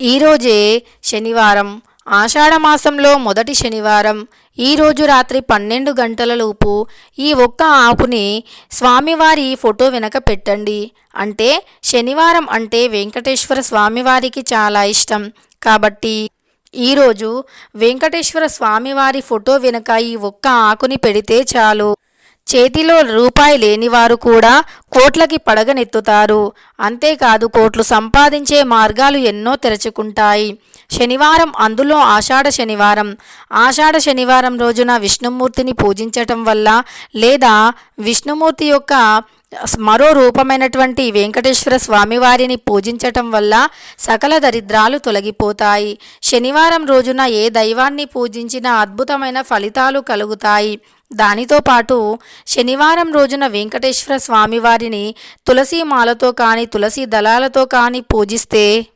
ఈరోజే శనివారం. ఆషాఢమాసంలో మొదటి శనివారం. ఈరోజు రాత్రి పన్నెండు గంటలలోపు ఈ ఒక్క ఆకుని స్వామివారి ఫోటో వెనక పెట్టండి. అంటే శనివారం అంటే వెంకటేశ్వర స్వామివారికి చాలా ఇష్టం. కాబట్టి ఈరోజు వెంకటేశ్వర స్వామివారి ఫోటో వెనక ఈ ఒక్క ఆకుని పెడితే చాలు. చేతిలో రూపాయి లేనివారు కూడా కోట్లకి పడగనెత్తుతారు. అంతేకాదు కోట్లు సంపాదించే మార్గాలు ఎన్నో తెరచుకుంటాయి. శనివారం అందులో ఆషాఢ శనివారం. ఆషాఢ శనివారం రోజున విష్ణుమూర్తిని పూజించటం వల్ల లేదా విష్ణుమూర్తి యొక్క మరో రూపమైనటువంటి వెంకటేశ్వర స్వామివారిని పూజించటం వల్ల సకల దరిద్రాలు తొలగిపోతాయి. శనివారం రోజున ఏ దైవాన్ని పూజించినా అద్భుతమైన ఫలితాలు కలుగుతాయి. దానితో పాటు శనివారం రోజున వెంకటేశ్వర స్వామివారిని తులసి మాలతో కానీ తులసి దళాలతో కానీ పూజిస్తే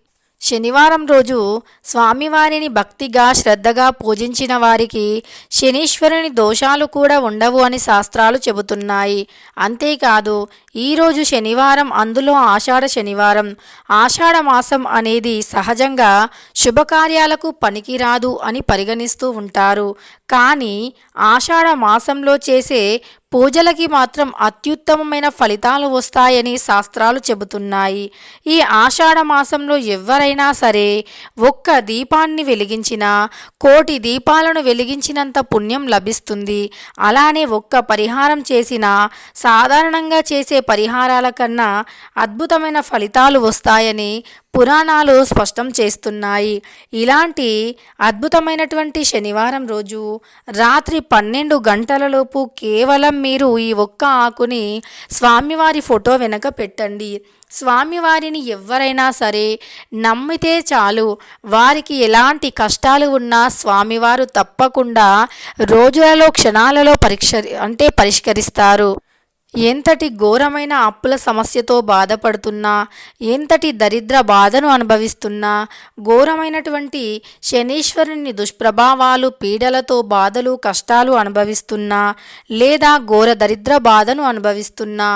శనివారం రోజు స్వామివారిని భక్తిగా శ్రద్ధగా పూజించిన వారికి శనీశ్వరుని దోషాలు కూడా ఉండవు అని శాస్త్రాలు చెబుతున్నాయి. అంతేకాదు ఈరోజు శనివారం అందులో ఆషాఢ శనివారం. ఆషాఢ మాసం అనేది సహజంగా శుభకార్యాలకు పనికిరాదు అని పరిగణిస్తూ ఉంటారు. కానీ ఆషాఢ మాసంలో చేసే పూజలకి మాత్రం అత్యుత్తమమైన ఫలితాలు వస్తాయని శాస్త్రాలు చెబుతున్నాయి. ఈ ఆషాఢ మాసంలో ఎవరైనా సరే ఒక్క దీపాన్ని వెలిగించినా కోటి దీపాలను వెలిగించినంత పుణ్యం లభిస్తుంది. అలానే ఒక్క పరిహారం చేసినా సాధారణంగా చేసే పరిహారాల కన్నా అద్భుతమైన ఫలితాలు వస్తాయని పురాణాలు స్పష్టం చేస్తున్నాయి. ఇలాంటి అద్భుతమైనటువంటి శనివారం రోజు రాత్రి పన్నెండు గంటలలోపు కేవలం మీరు ఈ ఒక్క ఆకుని స్వామివారి ఫోటో వెనక పెట్టండి. స్వామివారిని ఎవరైనా సరే నమ్మితే చాలు. వారికి ఎలాంటి కష్టాలు ఉన్నా స్వామివారు తప్పకుండా రోజులలో క్షణాలలో పరీక్ష అంటే పరిష్కరిస్తారు. ఎంతటి ఘోరమైన అప్పుల సమస్యతో బాధపడుతున్నా ఎంతటి దరిద్ర బాధను అనుభవిస్తున్నా ఘోరమైనటువంటి శనీశ్వరుని దుష్ప్రభావాలు పీడలతో బాధలు కష్టాలు అనుభవిస్తున్నా లేదా ఘోర దరిద్ర బాధను అనుభవిస్తున్నా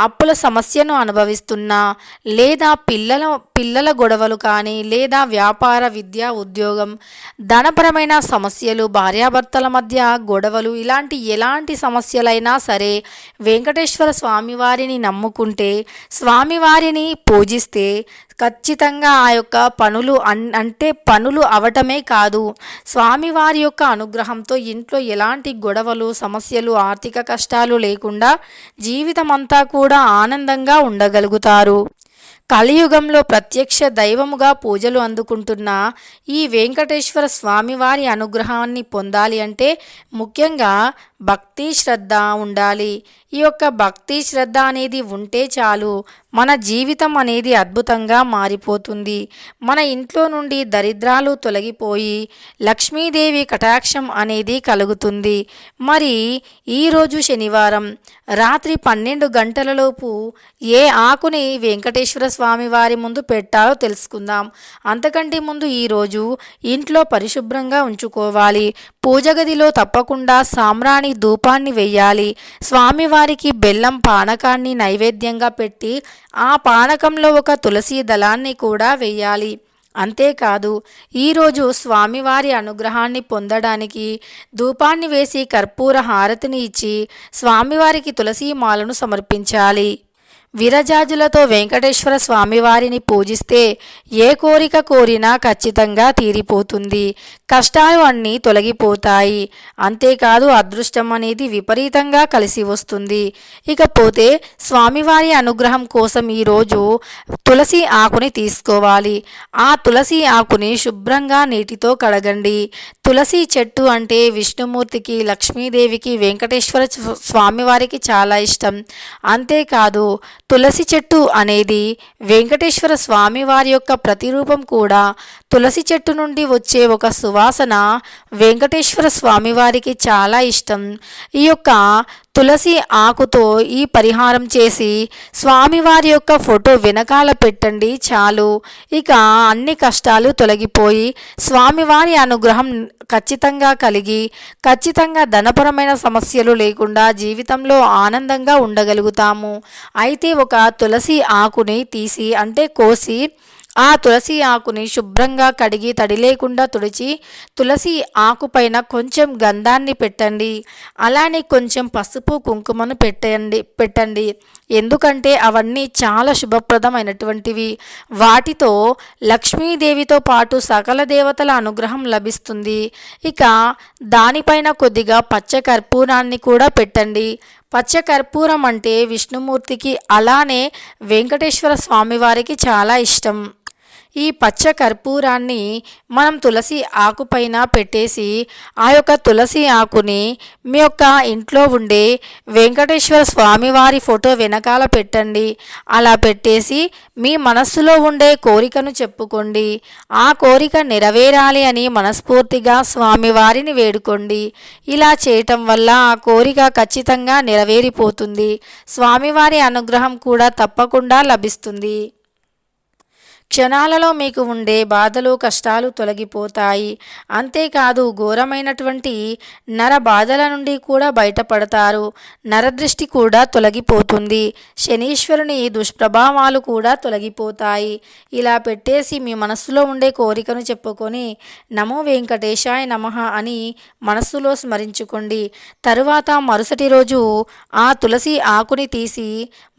అప్పుల సమస్యను అనుభవిస్తున్నా లేదా పిల్లల పిల్లల గొడవలు కానీ లేదా వ్యాపార విద్య ఉద్యోగం ధనపరమైన సమస్యలు భార్యాభర్తల మధ్య గొడవలు ఇలాంటి ఎలాంటి సమస్యలైనా సరే వెంకట వెంకటేశ్వర స్వామివారిని నమ్ముకుంటే స్వామివారిని పూజిస్తే ఖచ్చితంగా ఆ యొక్క పనులు అన్ అంటే పనులు అవటమే కాదు. స్వామివారి యొక్క అనుగ్రహంతో ఇంట్లో ఎలాంటి గొడవలు సమస్యలు ఆర్థిక కష్టాలు లేకుండా జీవితం అంతా కూడా ఆనందంగా ఉండగలుగుతారు. కలియుగంలో ప్రత్యక్ష దైవముగా పూజలు అందుకుంటున్న ఈ వెంకటేశ్వర స్వామివారి అనుగ్రహాన్ని పొందాలి అంటే ముఖ్యంగా భక్తి శ్రద్ధ ఉండాలి. ఈ యొక్క భక్తి శ్రద్ధ అనేది ఉంటే చాలు. మన జీవితం అనేది అద్భుతంగా మారిపోతుంది. మన ఇంట్లో నుండి దరిద్రాలు తొలగిపోయి లక్ష్మీదేవి కటాక్షం అనేది కలుగుతుంది. మరి ఈరోజు శనివారం రాత్రి పన్నెండు గంటలలోపు ఏ ఆకుని వెంకటేశ్వర స్వామి వారి ముందు పెట్టాలో తెలుసుకుందాం. అంతకంటే ముందు ఈరోజు ఇంట్లో పరిశుభ్రంగా ఉంచుకోవాలి. పూజ గదిలో తప్పకుండా సామ్రాణి ధూపాన్ని వెయ్యాలి. స్వామివారికి బెల్లం పానకాన్ని నైవేద్యంగా పెట్టి ఆ పానకంలో ఒక తులసి దళాన్ని కూడా వెయ్యాలి అంతేకాదు ఈరోజు స్వామివారి అనుగ్రహాన్ని పొందడానికి ధూపాన్ని వేసి కర్పూర హారతిని ఇచ్చి స్వామివారికి తులసి మాలను సమర్పించాలి. విరజాజులతో వెంకటేశ్వర స్వామివారిని పూజిస్తే ఏ కోరిక కోరినా ఖచ్చితంగా తీరిపోతుంది. కష్టాలు అన్నీ తొలగిపోతాయి. అంతేకాదు అదృష్టం అనేది విపరీతంగా కలిసి వస్తుంది. ఇకపోతే స్వామివారి అనుగ్రహం కోసం ఈరోజు తులసి ఆకుని తీసుకోవాలి. ఆ తులసి ఆకుని శుభ్రంగా నీటితో కడగండి. తులసి చెట్టు అంటే విష్ణుమూర్తికి లక్ష్మీదేవికి వెంకటేశ్వర స్వామివారికి చాలా ఇష్టం. అంతేకాదు తులసి చెట్టు అనేది వెంకటేశ్వర స్వామి వారి యొక్క ప్రతిరూపం కూడా తులసి చెట్టు నుండి వచ్చే ఒక సువాసన వెంకటేశ్వర స్వామి వారికి చాలా ఇష్టం. ఈ యొక్క తులసి ఆకుతో ఈ పరిహారం చేసి స్వామివారి యొక్క ఫోటో వెనకాల పెట్టండి చాలు. ఇక అన్ని కష్టాలు తొలగిపోయి స్వామివారి అనుగ్రహం ఖచ్చితంగా కలిగి ఖచ్చితంగా ధనపరమైన సమస్యలు లేకుండా జీవితంలో ఆనందంగా ఉండగలుగుతాము. అయితే ఒక తులసి ఆకుని తీసి అంటే కోసి ఆ తులసి ఆకుని శుభ్రంగా కడిగి తడి లేకుండా తుడిచి తులసి ఆకు పైన కొంచెం గంధాన్ని పెట్టండి. అలానే కొంచెం పసుపు కుంకుమను పెట్టండి పెట్టండి. ఎందుకంటే అవన్నీ చాలా శుభప్రదమైనటువంటివి. వాటితో లక్ష్మీదేవితో పాటు సకల దేవతల అనుగ్రహం లభిస్తుంది. ఇక దానిపైన కొద్దిగా పచ్చ కర్పూరాన్ని కూడా పెట్టండి. పచ్చ కర్పూరం అంటే విష్ణుమూర్తికి అలానే వెంకటేశ్వర స్వామివారికి చాలా ఇష్టం. ఈ పచ్చ కర్పూరాన్ని మనం తులసి ఆకుపైన పెట్టేసి ఆ యొక్క తులసి ఆకుని మీ యొక్క ఇంట్లో ఉండే వెంకటేశ్వర స్వామివారి ఫోటో వెనకాల పెట్టండి. అలా పెట్టేసి మీ మనస్సులో ఉండే కోరికను చెప్పుకోండి. ఆ కోరిక నెరవేరాలి అని మనస్ఫూర్తిగా స్వామివారిని వేడుకోండి. ఇలా చేయటం వల్ల ఆ కోరిక ఖచ్చితంగా నెరవేరిపోతుంది. స్వామివారి అనుగ్రహం కూడా తప్పకుండా లభిస్తుంది. క్షణాలలో మీకు ఉండే బాధలు కష్టాలు తొలగిపోతాయి. అంతేకాదు ఘోరమైనటువంటి నర బాధల నుండి కూడా బయటపడతారు. నరదృష్టి కూడా తొలగిపోతుంది. శనీశ్వరుని దుష్ప్రభావాలు కూడా తొలగిపోతాయి. ఇలా పెట్టేసి మీ మనస్సులో ఉండే కోరికను చెప్పుకొని నమో వెంకటేశాయ నమ అని మనస్సులో స్మరించుకోండి. తరువాత మరుసటి రోజు ఆ తులసి ఆకుని తీసి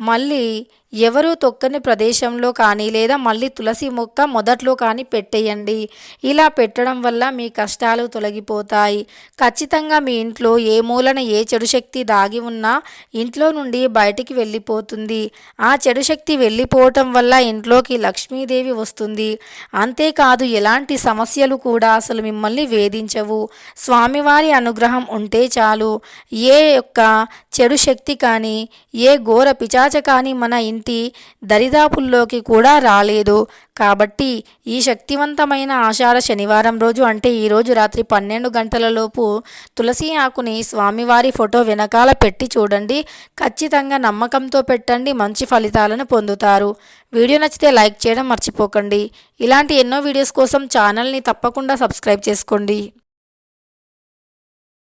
మళ్ళీ ఎవరు తొక్కని ప్రదేశంలో కానీ లేదా మళ్ళీ తులసి మొక్క మొదట్లో కానీ పెట్టేయండి. ఇలా పెట్టడం వల్ల మీ కష్టాలు తొలగిపోతాయి. ఖచ్చితంగా మీ ఇంట్లో ఏ మూలన ఏ చెడు శక్తి దాగి ఉన్నా ఇంట్లో నుండి బయటికి వెళ్ళిపోతుంది. ఆ చెడు శక్తి వెళ్ళిపోవటం వల్ల ఇంట్లోకి లక్ష్మీదేవి వస్తుంది. అంతేకాదు ఎలాంటి సమస్యలు కూడా అసలు మిమ్మల్ని వేధించవు. స్వామివారి అనుగ్రహం ఉంటే చాలు. ఏ యొక్క చెడు శక్తి కానీ ఏ ఘోర పిచాచ కానీ మన ఇంటి దరిదాపుల్లోకి కూడా రాలేదు. కాబట్టి ఈ శక్తివంతమైన ఆషాఢ శనివారం రోజు అంటే ఈరోజు రాత్రి పన్నెండు గంటలలోపు తులసి ఆకుని స్వామివారి ఫోటో వెనకాల పెట్టి చూడండి. ఖచ్చితంగా నమ్మకంతో పెట్టండి. మంచి ఫలితాలను పొందుతారు. వీడియో నచ్చితే లైక్ చేయడం మర్చిపోకండి. ఇలాంటి ఎన్నో వీడియోస్ కోసం ఛానల్ని తప్పకుండా సబ్స్క్రైబ్ చేసుకోండి.